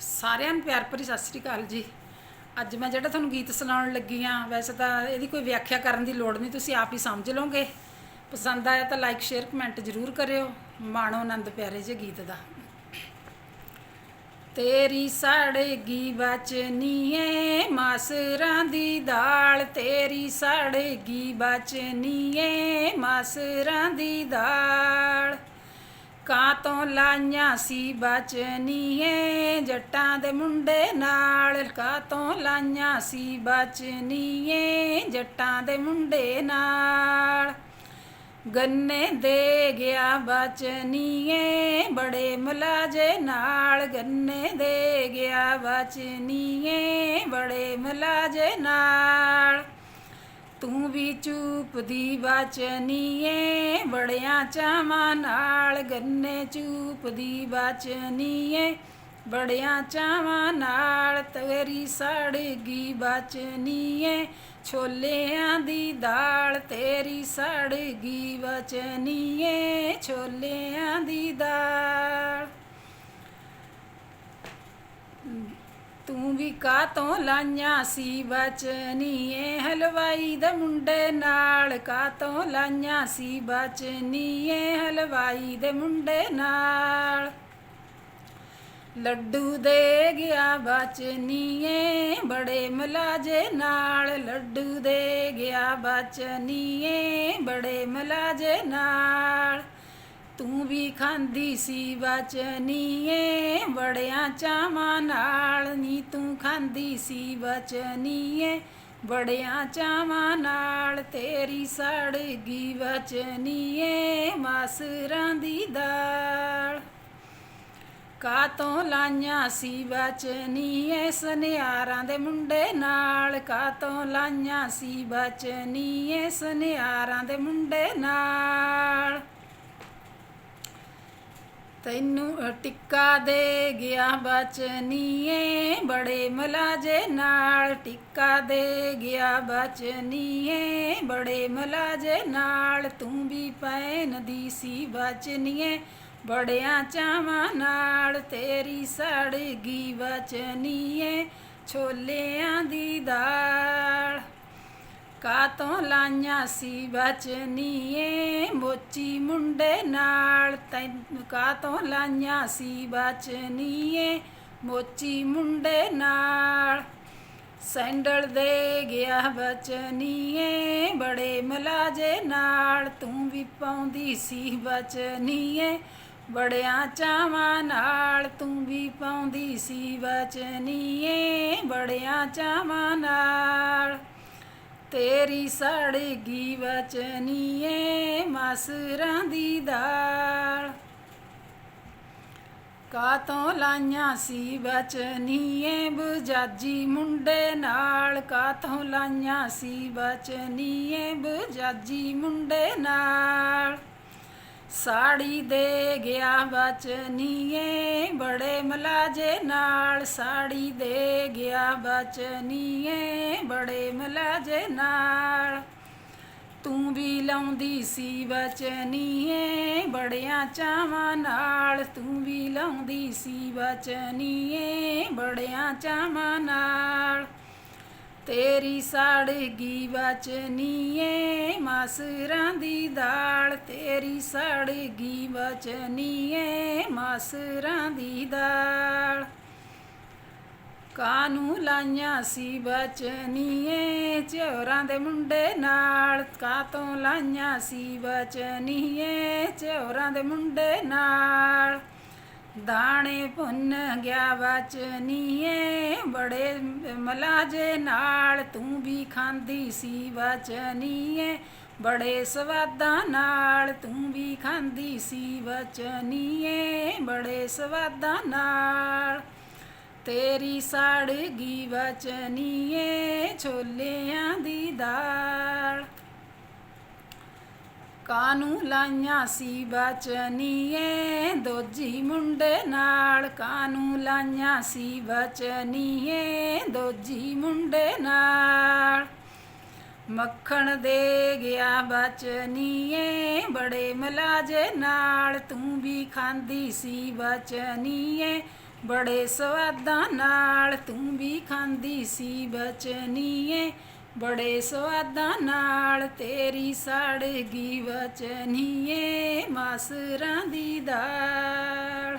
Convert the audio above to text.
ਸਾਰਿਆਂ ਨੂੰ ਪਿਆਰ ਭਰੀ ਸਤਿ ਸ੍ਰੀ ਅਕਾਲ ਜੀ। ਅੱਜ ਮੈਂ ਜਿਹੜਾ ਤੁਹਾਨੂੰ ਗੀਤ ਸੁਣਾਉਣ ਲੱਗੀ ਆ ਵੈਸੇ ਤਾਂ ਇਹਦੀ ਕੋਈ ਵਿਆਖਿਆ ਕਰਨ ਦੀ ਲੋੜ ਨਹੀਂ, ਤੁਸੀਂ ਆਪ ਹੀ ਸਮਝ ਲਓਗੇ। ਪਸੰਦ ਆਇਆ ਤਾਂ ਲਾਈਕ ਸ਼ੇਅਰ ਕਮੈਂਟ ਜ਼ਰੂਰ ਕਰਿਓ। ਮਾਣੋ ਆਨੰਦ ਪਿਆਰੇ ਜੇ ਗੀਤ ਦਾ। ਤੇਰੀ ਸੜੇਗੀ ਬਚਨੀਏ ਮਾਸਰਾਂ ਦੀ ਦਾਲ। ਤੇਰੀ ਸੜੇਗੀ ਬਚਨੀਏ ਮਾਸਰਾਂ ਦੀ ਦਾਲ। ਕਾਂ ਤੋਂ ਲਾਈਆਂ ਸੀ ਬਚਨੀਏ, ਜੱਟਾਂ ਦੇ ਮੁੰਡੇ ਨਾਲ ਕਾਂ ਤੋਂ ਲਾਈਆਂ ਸੀ ਬਚਨੀਏ, ਜੱਟਾਂ ਦੇ ਮੁੰਡੇ ਨਾਲ। ਗੰਨੇ ਦੇ ਗਿਆ ਬਚਨੀਏ, ਬੜੇ ਮਲਾਜੇ ਨਾਲ। ਗੰਨੇ ਦੇ ਗਿਆ ਬਚਨੀਏ, ਬੜੇ ਮਲਾਜੇ ਨਾਲ। ਤੂੰ ਵੀ ਚੂਪਦੀ ਬਚਨੀਏ ਬੜਿਆਂ ਚਾਵਾਂ ਨਾਲ ਗੰਨੇ ਚੂਪਦੀ ਬਚਨੀਏ ਬੜਿਆਂ ਚਾਵਾਂ ਨਾਲ ਤੇਰੀ ਸੜਗੀ ਬਚਨੀਏ, ਛੋਲਿਆਂ ਦੀ ਦਾਲ ਤੇਰੀ ਸੜਗੀ ਬਚਨੀਏ, ਛੋਲਿਆਂ ਦੀ ਦਾਲ। ਤੂੰ ਵੀ ਕਾਤੋਂ ਲਾਈਆਂ ਸੀ ਬਚਨੀਏ ਹਲਵਾਈ ਦੇ ਮੁੰਡੇ ਨਾਲ ਕਾਤੋਂ ਲਾਈਆਂ ਸੀ ਬਚਨੀਏ ਹਲਵਾਈ ਦੇ ਮੁੰਡੇ ਨਾਲ। ਲੱਡੂ ਦੇ ਗਿਆ ਬਚਨੀਏ ਬੜੇ ਮਲਾਜੇ ਨਾਲ। ਲੱਡੂ ਦੇ ਗਿਆ ਬਚਨੀਏ ਬੜੇ ਮਲਾਜੇ ਨਾਲ। ਤੂੰ ਵੀ ਖਾਂਦੀ ਸੀ ਬਚਨੀਏ ਬੜਿਆਂ ਚਾਵਾਂ ਨਾਲ ਨੀ ਤੂੰ ਖਾਂਦੀ ਸੀ ਬਚਨੀਏ ਬੜਿਆਂ ਚਾਵਾਂ ਨਾਲ ਤੇਰੀ ਸੜ ਸੜਗੀ ਬਚਨੀਏ ਮਾਸਰਾਂ ਦੀ ਦਾਲ। ਕਾਤੋਂ ਲਾਈਆਂ ਸੀ ਬਚਨੀਏ ਸੁਨਿਆਰਾਂ ਦੇ ਮੁੰਡੇ ਨਾਲ। ਕਾਤੋਂ ਲਾਈਆਂ ਸੀ ਬਚਨੀਏ ਸੁਨਿਆਰਾਂ ਦੇ ਮੁੰਡੇ ਨਾਲ। ਤੈਨੂੰ ਟਿੱਕਾ ਦੇ ਗਿਆ ਬਚਨੀਏ, ਬੜੇ ਮਲਾਜੇ ਨਾਲ। ਟਿੱਕਾ ਦੇ ਗਿਆ ਬਚਨੀਏ, ਬੜੇ ਮਲਾਜੇ ਨਾਲ। ਤੂੰ ਵੀ ਪੈਨਦੀ ਸੀ ਬਚਨੀਏ, ਬੜਿਆਂ ਚਾਵਾਂ ਨਾਲ। ਤੇਰੀ ਸੜਗੀ ਬਚਨੀਏ, ਛੋਲਿਆਂ ਦੀ ਦਾਲ। ਕਾਤੋਂ ਲਾਈਆਂ ਸੀ ਬਚਨੀਏ। ਮੋਚੀ ਮੁੰਡੇ ਨਾਲ ਤੈਨੂੰ ਕਾਤੋਂ ਲਾਈਆਂ ਸੀ ਬਚਨੀਏ। ਮੋਚੀ ਮੁੰਡੇ ਨਾਲ ਸੈਂਡਲ ਦੇ ਗਿਆ ਬਚਨੀਏ। ਬੜੇ ਮਲਾਜੇ ਨਾਲ ਤੂੰ ਵੀ ਪਾਉਂਦੀ ਸੀ ਬਚਨੀਏ। ਬੜਿਆਂ ਚਾਵਾਂ ਨਾਲ ਤੂੰ ਵੀ ਪਾਉਂਦੀ ਸੀ ਬਚਨੀਏ। ਬੜਿਆਂ ਚਾਵਾਂ ਨਾਲ ਤੇਰੀ ਸੜਗੀ ਬਚਨੀਏ ਮਸਰਾਂ ਦੀ ਦਾਲ। ਕਾਤੋਂ ਲਾਈਆਂ ਸੀ ਬਚਨੀਏ ਬਜਾਜੀ ਮੁੰਡੇ ਨਾਲ। ਕਾਤੋਂ ਲਾਈਆਂ ਸੀ ਬਚਨੀਏ ਬਜਾਜੀ ਮੁੰਡੇ ਨਾਲ। ਸਾੜੀ ਦੇ ਗਿਆ ਬਚਨੀਏ, ਬੜੇ ਮਲਾਜੇ ਨਾਲ ਸਾੜੀ ਦੇ ਗਿਆ ਬਚਨੀਏ, ਬੜੇ ਮਲਾਜੇ ਨਾਲ। ਤੂੰ ਵੀ ਲਾਉਂਦੀ ਸੀ ਬਚਨੀਏ, ਬੜਿਆਂ ਚਾਵਾਂ ਨਾਲ। ਤੂੰ ਵੀ ਲਾਉਂਦੀ ਸੀ ਬਚਨੀਏ, ਬੜਿਆਂ ਚਾਵਾਂ ਨਾਲ। ਤੇਰੀ ਸੜਗੀ ਬਚਨੀਏ ਮਾਸਰਾਂ ਦੀ ਦਾਲ। ਤੇਰੀ ਸੜਗੀ ਬਚਨੀਏ ਮਾਸਰਾਂ ਦੀ ਦਾਲ। ਕਾਨੂੰ ਲਾਈਆਂ ਸੀ ਬਚਨੀਏ ਚੋਰਾਂ ਦੇ ਮੁੰਡੇ ਨਾਲ? ਕਾਤੋਂ ਲਾਈਆਂ ਸੀ ਬਚਨੀਏ ਚੋਰਾਂ ਦੇ ਮੁੰਡੇ ਨਾਲ? ਦਾਣੇ ਭੁੰਨ ਗਿਆ ਬਚਨੀਏ ਬੜੇ ਮਲਾਜੇ ਨਾਲ ਤੂੰ ਵੀ ਖਾਂਦੀ ਸੀ ਬਚਨੀਏ ਬੜੇ ਸਵਾਦਾਂ ਨਾਲ ਤੂੰ ਵੀ ਖਾਂਦੀ ਸੀ ਬਚਨੀਏ ਬੜੇ ਸਵਾਦਾਂ ਨਾਲ ਤੇਰੀ ਸੜਗੀ ਬਚਨੀਏ ਛੋਲਿਆਂ ਦੀ ਦਾਲ। ਕਾਨੂੰ ਲਾਈਆਂ ਸੀ ਬਚਨੀਏ? ਦੋਜੀ ਮੁੰਡੇ ਨਾਲ ਕਾਨੂੰ ਲਾਈਆਂ ਸੀ ਬਚਨੀਏ? ਦੋਜੀ ਮੁੰਡੇ ਨਾਲ ਮੱਖਣ ਦੇ ਗਿਆ ਬਚਨੀਏ। ਬੜੇ ਮਲਾਜੇ ਨਾਲ ਤੂੰ ਵੀ ਖਾਂਦੀ ਸੀ ਬਚਨੀਏ। ਬੜੇ ਸਵਾਦਾਂ ਨਾਲ ਤੂੰ ਵੀ ਖਾਂਦੀ ਸੀ ਬਚਨੀਏ। ਬੜੇ ਸਵਾਦਾਂ ਨਾਲ ਤੇਰੀ ਸੜਗੀ ਬਚਨੀਏ ਮਾਸਰਾਂ ਦੀ ਦਾਲ।